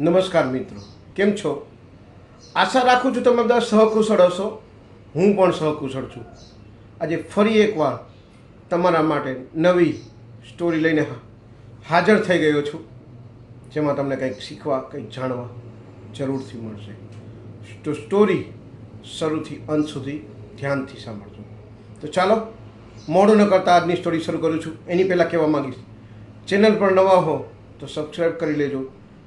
નમસ્કાર મિત્રો, કેમ છો? આશા રાખું છું તમે બધા સહકુશળ હશો. હું પણ સહકુશળ છું. આજે ફરી એકવાર તમારા માટે નવી સ્ટોરી લઈને હાજર થઈ ગયો છું, જેમાં તમને કંઈક શીખવા, કંઈક જાણવા જરૂરથી મળશે. તો સ્ટોરી શરૂથી અંત સુધી ધ્યાનથી સાંભળજો. તો ચાલો, મોડું ન કરતાં આજની સ્ટોરી શરૂ કરું છું. એની પહેલાં કહેવા માંગીશ, ચેનલ પર નવા હો તો સબસ્ક્રાઈબ કરી લેજો.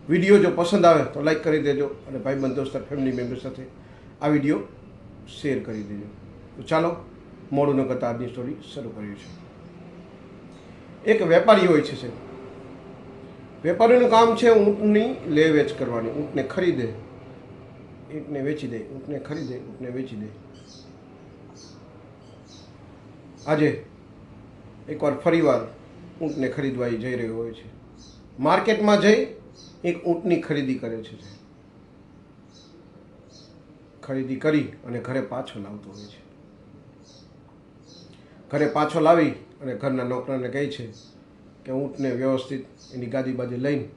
વીડિયો જો પસંદ આવે તો લાઈક કરી દેજો અને ભાઈબંધ દોસ્ત ફેમિલી મેમ્બર સાથે આ વીડિયો શેર કરી દેજો. તો ચાલો, મોડું ન કરતાં આજની સ્ટોરી શરૂ કરીએ છીએ. એક વેપારી હોય છે સાહેબ. વેપારીનું કામ છે ઊંટની લે વેચ કરવાની. ઊંટને ખરીદે ઊંટને વેચી દે, ઊંટને ખરીદે ઊંટને વેચી દે. આજે એકવાર ફરીવાર ઊંટને ખરીદવા જઈ રહ્યો હોય છે. માર્કેટમાં જઈ એક ઊંટની ખરીદી કરે છે. ખરીદી કરી અને ઘરે પાછો લાવતો હોય છે. ઘરે પાછો લાવી અને ઘરના નોકરાને કહે છે કે ઊંટને વ્યવસ્થિત એની ગાદી બાદી લઈને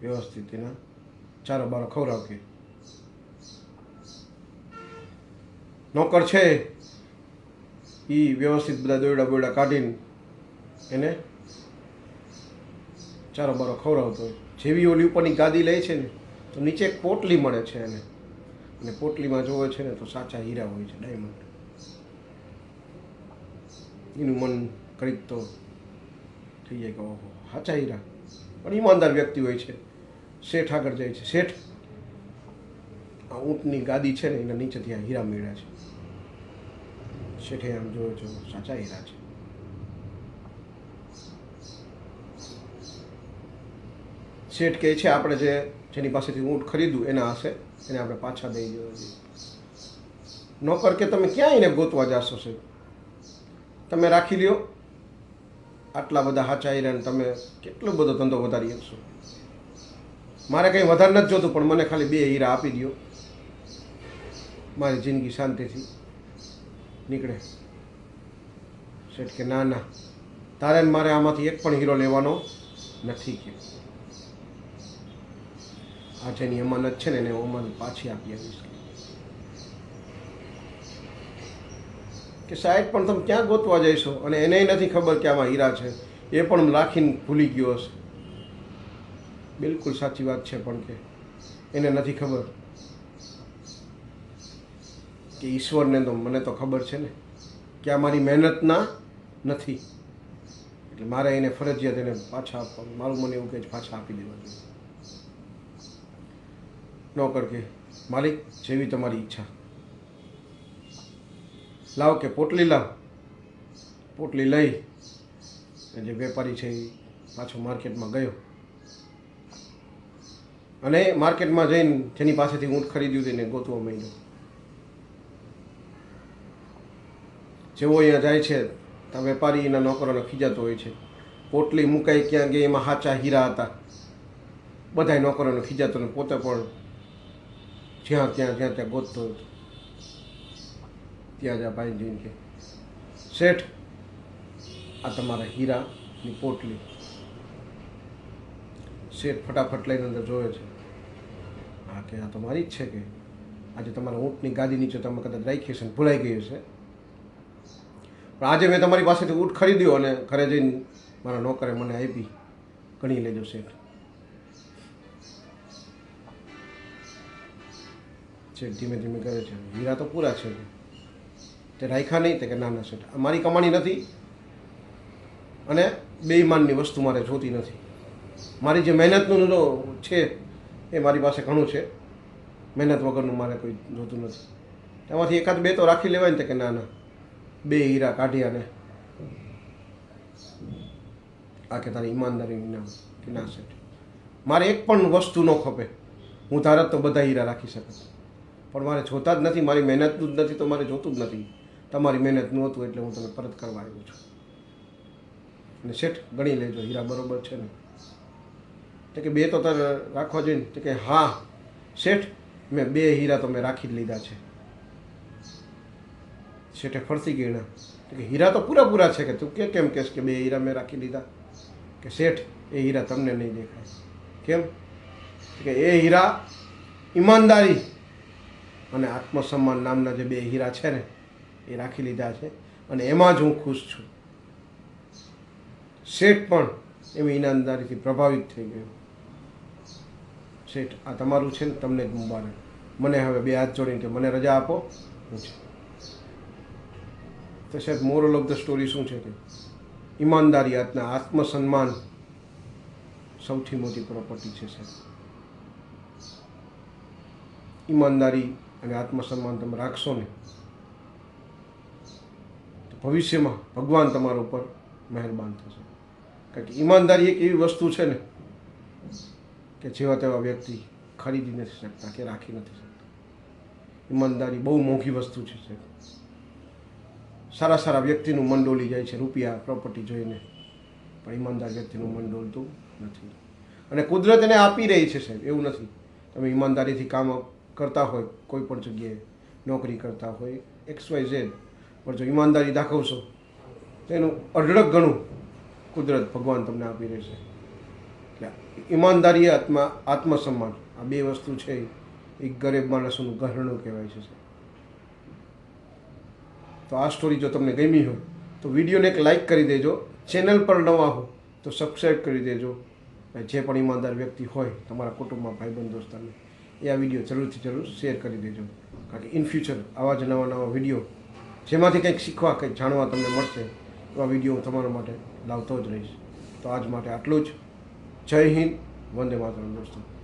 વ્યવસ્થિત એના ચારો બારો ખવડાવજે નોકર છે એ વ્યવસ્થિત બધા દોયડા બોયડા કાઢીને એને ચારો બારો ખવડાવતો હોય. જેવી ઓલી ઉપરની ગાદી લે છે ને, તો નીચે એક પોટલી મળે છે એને. અને પોટલીમાં જોવે છે ને, તો સાચા હીરા હોય છે ડાયમંડ એનું મન કંઈક તો થઈ જાય કે ઓહો, સાચા હીરા. પણ ઈમાનદાર વ્યક્તિ હોય છે. શેઠ આગળ જાય છે. શેઠ, આ ઊંટની ગાદી છે ને, એના નીચેથી આ હીરા મેળ્યા છે. શેઠે આમ જોયો છો સાચા હીરા છે. શેઠ કહે છે, આપણે જે જેની પાસેથી ઊંટ ખરીદ્યું, એના હશે. એને આપણે પાછા દઈ દેવા જોઈએ. નોકર કે તમે ક્યાં એને ગોતવા જાશો સાહેબ? તમે રાખી લ્યો. આટલા બધા હાચા હીરાને તમે કેટલો બધો ધંધો વધારી શકશો મારે કંઈ વધારે નથી જોતું, પણ મને ખાલી બે હીરા આપી દો મારી જિંદગી શાંતિથી નીકળે. શેઠ કે, ના ના. તારે મારે આમાંથી એક પણ હીરો લેવાનો નથી. કે આ જેની અમાનત છે ને એને અમાનત પાછી આપી આવીશ. કે સાહેબ, પણ તમે ક્યાં ગોતવા જઈશો? અને એને નથી ખબર કે આમાં હીરા છે. એ પણ રાખીને ભૂલી ગયો હશે. બિલકુલ સાચી વાત છે પણ કે એને નથી ખબર કે ઈશ્વરને તો મને તો ખબર છે ને કે આ મારી મહેનતના નથી. એટલે મારે એને ફરજિયાત એને પાછા આપવાનું મારું મને એવું કહે પાછા આપી દેવા જોઈએ. નોકર કે માલિક જેવી તમારી ઈચ્છા. લાવ કે પોટલી લાવ. પોટલી લઈ જે વેપારી છે એ પાછો માર્કેટમાં ગયો. અને માર્કેટમાં જઈને જેની પાસેથી ઊંટ ખરીદ્યું હતું એને ગોતવા માંડ્યો. જેવો અહીંયા જાય છે, ત્યાં વેપારી એના નોકરોને ખીજાતો હોય છે. પોટલી મુકાઈ ક્યાં ગઈ, એમાં હાચા હીરા હતા. બધાય નોકરોને ખીજાતો ને પોતે પણ જ્યાં, ત્યાં જ્યાં ત્યાં ગોતતો હતો. ત્યાં જ્યાં ભાઈ જઈને કે, શેઠ, આ તમારા હીરાની પોટલી. શેઠ ફટાફટ લઈને અંદર જોવે છે. હા, કે આ તો મારી જ છે કે. આજે તમારા ઊંટની ગાદી નીચે તમે કદાચ રાખી હશે ભૂલાઈ ગયું છે પણ આજે મેં તમારી પાસેથી ઊંટ ખરીદ્યો અને ઘરે જઈને મારા નોકરે મને આપી. ગણી લેજો, શેઠ. શેઠ ધીમે ધીમે કરે છે. હીરા તો પૂરા છે. તે રાખ્યા નહીં, તે કે નાના છે મારી કમાણી નથી અને બેઈમાનની વસ્તુ મારે જોતી નથી. મારી જે મહેનતનું છે, એ મારી પાસે ઘણું છે. મહેનત વગરનું મારે કોઈ જોતું નથી. તેમાંથી એકાદ બે તો રાખી લેવાય ને તે કે ના ના. બે હીરા કાઢી અને આ કે તારી ઈમાનદારી વિના કે ના, શેઠ. મારે એક પણ વસ્તુ ન ખપે. હું ધારત તો બધા હીરા રાખી શકત. પણ મારે જોતા જ નથી, મારી મહેનતનું જ નથી તો મારે જોતું જ નથી. તમારી મહેનતનું હતું એટલે હું તમને પરત કરવા આવ્યો છું. અને શેઠ, ગણી લેજો, હીરા બરોબર છે ને? તો કે બે તો તારે રાખવા જોઈએ તો કે હા, શેઠ, મેં બે હીરા તો મેં રાખી જ લીધા છે. શેઠે ફરતી ગઈ તો કે હીરા તો પૂરા પૂરા છે કે તું કે કેમ કહેશ કે બે હીરા મેં રાખી લીધા? કે શેઠ, એ હીરા તમને નહીં દેખાય. કેમ? કે એ હીરા ઈમાનદારી અને આત્મસન્માન નામના જે બે હીરા છે ને, એ રાખી લીધા છે. અને એમાં જ હું ખુશ છું. શેઠ પણ એવી ઈનામદારીથી પ્રભાવિત થઈ ગયો. શેઠ, આ તમારું છે ને, તમને જ મુબારક. મને હવે બે હાથ જોડીને કે મને રજા આપો. હું છે. તો સાહેબ મોરલ ઓફ ધ સ્ટોરી શું છે કે ઈમાનદારી આજના આત્મસન્માન સૌથી મોટી પ્રોપર્ટી છે સાહેબ ઈમાનદારી અને આત્મસન્માન તમે રાખશો ને તો ભવિષ્યમાં ભગવાન તમારા ઉપર મહેરબાન થશે. કારણ કે ઈમાનદારી એક એવી વસ્તુ છે ને કે જેવા તેવા વ્યક્તિ ખરીદી નથી શકતા કે રાખી નથી શકતા. ઈમાનદારી બહુ મોંઘી વસ્તુ છે સારા સારા વ્યક્તિનું મન ડોલી જાય છે, રૂપિયા પ્રોપર્ટી જોઈને. પણ ઈમાનદાર વ્યક્તિનું મન ડોલતું નથી. અને કુદરત એને આપી રહી છે, સાહેબ. એવું નથી. તમે ઈમાનદારીથી કામ કરતા હોય, કોઈ પણ જગ્યાએ નોકરી કરતા હોય, એક્સ વાય ઝેડ પણ જો ઈમાનદારી દાખવશો, તો એનું અઢળક ગણું કુદરત ભગવાન તમને આપી રહેશે. એટલે ઈમાનદારી આત્મા, આત્મસન્માન, આ બે વસ્તુ છે એ. ગરીબ માણસોનું ગહરણું કહેવાય છે તો આ સ્ટોરી જો તમને ગમી હોય, તો વિડીયોને એક લાઈક કરી દેજો. ચેનલ પર નવા હો, તો સબસ્ક્રાઈબ કરી દેજો. જે પણ ઈમાનદાર વ્યક્તિ હોય, તમારા કુટુંબમાં ભાઈબંધ દોસ્તારને એ આ વીડિયો જરૂરથી જરૂર શેર કરી દેજો. કારણ કે ઇન ફ્યુચર આવા જ નવા નવા વીડિયો જેમાંથી કંઈક શીખવા, કંઈક જાણવા તમને મળશે, એવા વીડિયો હું તમારા માટે લાવતો જ રહીશ. તો આજ માટે આટલું જ. જય હિન્દ, વંદે માતરમ દોસ્તો.